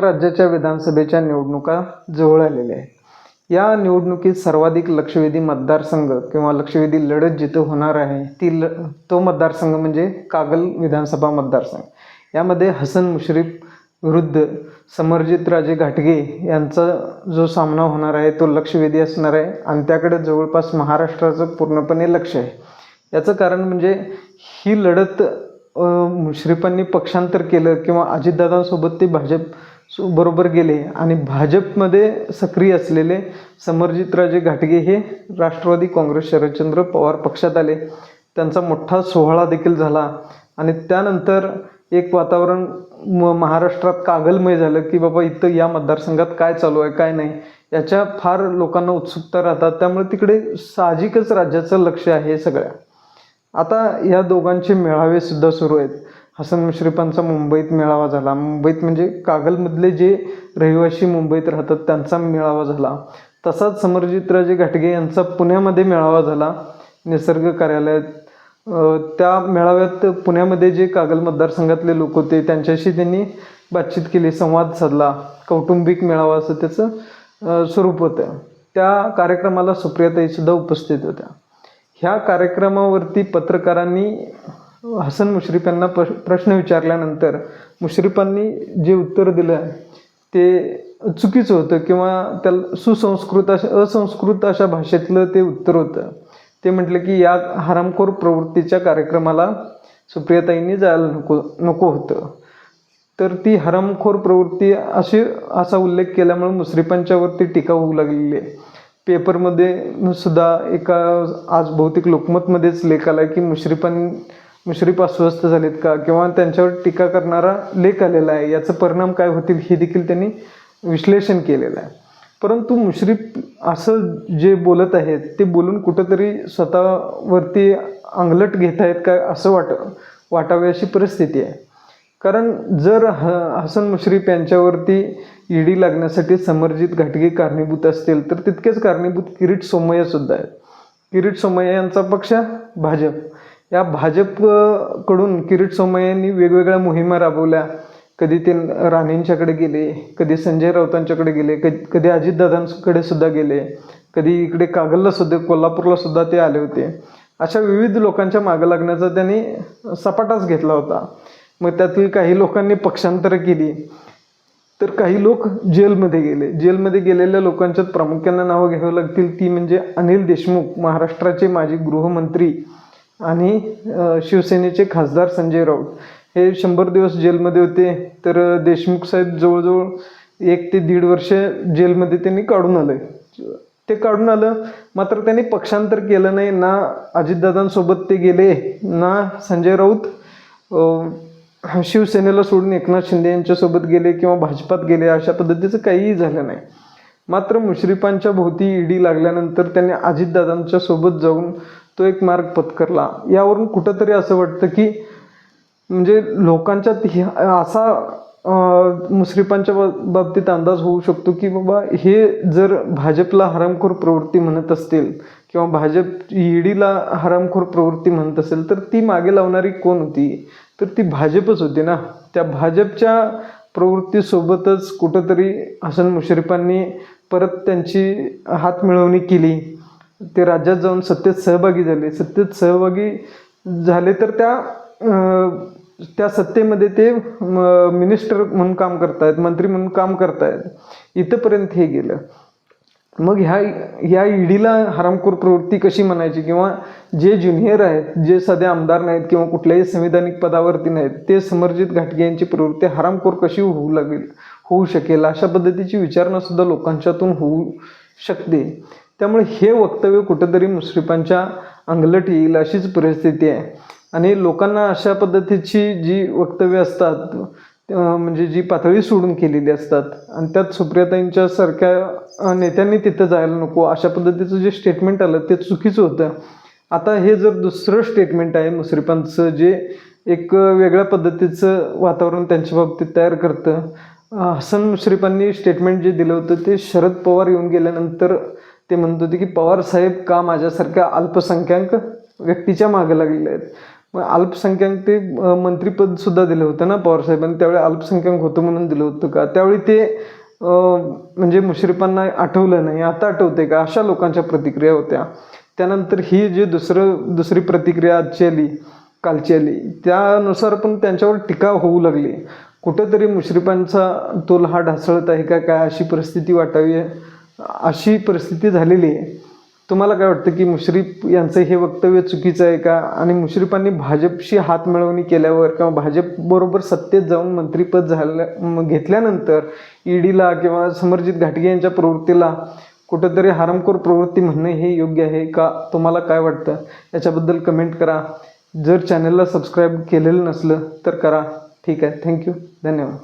राज्याच्या विधानसभेच्या निवडणुका जवळ आलेल्या आहेत. या निवडणुकीत सर्वाधिक लक्षवेधी मतदारसंघ किंवा लक्षवेधी लढत जिथं होणार आहे ती ल तो मतदारसंघ म्हणजे कागल विधानसभा मतदारसंघ. यामध्ये हसन मुश्रीफ विरुद्ध समरजित राजे घाटगे यांचा जो सामना होणार आहे तो लक्षवेधी असणार आहे आणि त्याकडे जवळपास महाराष्ट्राचं पूर्णपणे लक्ष आहे. याचं कारण म्हणजे ही लढत मुश्रीफांनी पक्षांतर केलं किंवा अजितदादांसोबत ते भाजप सो- बरोबर गेले. आणि भाजपमध्ये सक्रिय असलेले समरजितराजे घाटगे हे राष्ट्रवादी काँग्रेस शरदचंद्र पवार पक्षात आले. त्यांचा मोठा सोहळा देखील झाला. आणि त्यानंतर एक वातावरण म महाराष्ट्रात कागलमय झालं की बाबा इथं या मतदारसंघात काय चालू आहे काय नाही याच्या फार लोकांना उत्सुकता राहतात. त्यामुळे तिकडे साहजिकच राज्याचं लक्ष आहे सगळ्या. आता या दोघांचे मेळावेसुद्धा सुरू आहेत. हसन मुश्रीफांचा मुंबईत मेळावा झाला. मुंबईत म्हणजे कागलमधले जे रहिवासी मुंबईत राहतात त्यांचा मेळावा झाला. तसाच समरजितराजे घाटगे यांचा पुण्यामध्ये मेळावा झाला. निसर्ग कार्यालयात त्या मेळाव्यात पुण्यामध्ये जे कागल मतदारसंघातले लोक होते त्यांच्याशी त्यांनी बातचीत केली संवाद साधला. कौटुंबिक मेळावा असं त्याचं स्वरूप होतं. त्या कार्यक्रमाला सुप्रियाताईसुद्धा उपस्थित होत्या. ह्या कार्यक्रमावरती पत्रकारांनी हसन मुश्रीफ यांना प्र प्रश्न विचारल्यानंतर मुश्रीफांनी जे उत्तर दिलं ते चुकीचं होतं किंवा त्याला सुसंस्कृत अशा असंस्कृत अशा भाषेतलं ते उत्तर होतं. ते म्हटलं की या हरामखोर प्रवृत्तीच्या कार्यक्रमाला सुप्रियाताईंनी जायला नको नको होतं. तर ती हरामखोर प्रवृत्ती अशी असा उल्लेख केल्यामुळे मुश्रीफांच्यावरती टीका होऊ लागलेली आहे. पेपरमध्ये सुद्धा एका आज बहुतेक लोकमतमध्येच लेख आला की मुश्रीफां मुश्रीफ अस्वस्थ झालेत का? किंवा त्यांच्यावर टीका करणारा लेख आलेला आहे याचा परिणाम काय होतील हे देखील त्यांनी विश्लेषण केलेलं आहे. परंतु मुश्रीफ असं जे बोलत आहेत ते बोलून कुठंतरी स्वतःवरती अंगलट घेत आहेत का असं वाट वाटावे अशी परिस्थिती आहे. कारण जर ह हसन मुश्रीफ यांच्यावरती ईडी लागण्यासाठी समर्जित घाटगे कारणीभूत असतील तर तितकेच कारणीभूत किरीट सोमय्यासुद्धा आहेत. किरीट सोमय्या यांचा पक्ष भाजप. या भाजपकडून किरीट सोमय्यांनी वेगवेगळ्या मोहिमा राबवल्या. कधी ते राणेंच्याकडे गेले कधी संजय राऊतांच्याकडे गेले कधी कधी अजितदादांकडे सुद्धा गेले कधी इकडे कागलला सुद्धा कोल्हापूरला सुद्धा ते आले होते. अशा विविध लोकांच्या मागं लागण्याचा त्यांनी सपाटाच घेतला होता. मग त्यातील काही लोकांनी पक्षांतर केली. तर काही लोक जेलमध्ये गेले. जेलमध्ये गेलेल्या लोकांच्यात प्रामुख्यानं नावं घ्यावं लागतील ती म्हणजे अनिल देशमुख महाराष्ट्राचे माजी गृहमंत्री आणि शिवसेनेचे खासदार संजय राऊत. हे शंभर दिवस जेलमध्ये होते तर देशमुख साहेब जवळजवळ एक ते दीड वर्ष जेलमध्ये त्यांनी काढून आले. ते काढून आलं मात्र त्यांनी पक्षांतर केलं नाही ना अजितदादांसोबत ते गेले ना संजय राऊत शिवसेनेला सोडून एकनाथ शिंदे यांच्यासोबत गेले किंवा भाजपात गेले अशा पद्धतीचं काहीही झालं नाही. मात्र मुश्रीफांच्या भोवती ईडी लागल्यानंतर त्यांनी अजितदादांच्या सोबत जाऊन तो एक मार्ग पत्करला. यावरून कुठंतरी असं वाटतं की म्हणजे लोकांच्यात असा अं, मुश्रीफांच्या बाबतीत अंदाज होऊ शकतो की बाबा हे जर भाजपला हरामखोर प्रवृत्ती म्हणत असतील किंवा भाजप ईडीला हरामखोर प्रवृत्ती म्हणत असेल तर ती मागे लावणारी कोण होती? तर ती भाजपच होती ना. त्या भाजपच्या प्रवृत्तीसोबतच कुठंतरी हसन मुश्रीफांनी परत त्यांची हात मिळवणी केली. ते राज्यात जाऊन सत्तेत सहभागी झाले. सत्तेत सहभागी झाले तर त्या त्या सत्तेमध्ये ते मिनिस्टर म्हणून काम करतायत मंत्री म्हणून काम करतायत. इथंपर्यंत हे गेलं. मग ह्या ह्या ईडीला हरामखोर प्रवृत्ती कशी म्हणायची? किंवा जे ज्युनियर आहेत जे सध्या आमदार नाहीत किंवा कुठल्याही संविधानिक पदावरती नाहीत ते समर्जित घाटगे यांची प्रवृत्ती हरामखोर कशी होऊ लागेल होऊ शकेल? अशा पद्धतीची विचारणा सुद्धा लोकांच्यातून होऊ शकते. त्यामुळे हे वक्तव्य कुठंतरी मुश्रीफांच्या अंगलट येईल अशीच परिस्थिती आहे. आणि लोकांना अशा पद्धतीची जी वक्तव्य असतात म्हणजे जी पातळी सोडून केलेली असतात आणि त्यात सुप्रियाताईंच्या सारख्या नेत्यांनी तिथं जायला नको अशा पद्धतीचं जे स्टेटमेंट आलं ते चुकीचं होतं. आता हे जर दुसरं स्टेटमेंट आहे मुश्रीफांचं जे एक वेगळ्या पद्धतीचं वातावरण त्यांच्या बाबतीत तयार करतं हसन मुश्रीफांनी स्टेटमेंट जे दिलं होतं ते शरद पवार येऊन गेल्यानंतर ते म्हणत होते की पवार साहेब का माझ्यासारख्या अल्पसंख्याक व्यक्तीच्या मागे लागलेले आहेत? मग अल्पसंख्याक ते मंत्रीपद सुद्धा दिलं होतं ना पवार साहेबांनी त्यावेळी अल्पसंख्याक होतं म्हणून दिलं होतं का? त्यावेळी ते म्हणजे मुश्रीफांना आठवलं नाही आता आठवते का? अशा लोकांच्या प्रतिक्रिया होत्या. त्यानंतर ही जी दुसरं दुसरी प्रतिक्रिया आजची आली कालची आली त्यानुसार पण त्यांच्यावर टीका होऊ लागली. कुठंतरी मुश्रीफांचा तोल हा ढासळत आहे का काय अशी परिस्थिती वाटावी? अशी परिस्थिती झालेली आहे. तुम्हाला काय वाटतं की मुश्रीफ यांचं हे वक्तव्य चुकीचं आहे का? आणि मुश्रीफांनी भाजपशी हात मिळवणी केल्यावर किंवा भाजपबरोबर सत्तेत जाऊन मंत्रीपद झाल्या म- घेतल्यानंतर ईडीला किंवा समरजित घाटगे यांच्या प्रवृत्तीला कुठंतरी हरामखोर प्रवृत्ती म्हणणं हे योग्य आहे का? तुम्हाला काय वाटतं? याच्याबद्दल कमेंट करा. जर चॅनलला सबस्क्राईब केलेलं नसलं तर करा. ठीक आहे. थँक्यू धन्यवाद.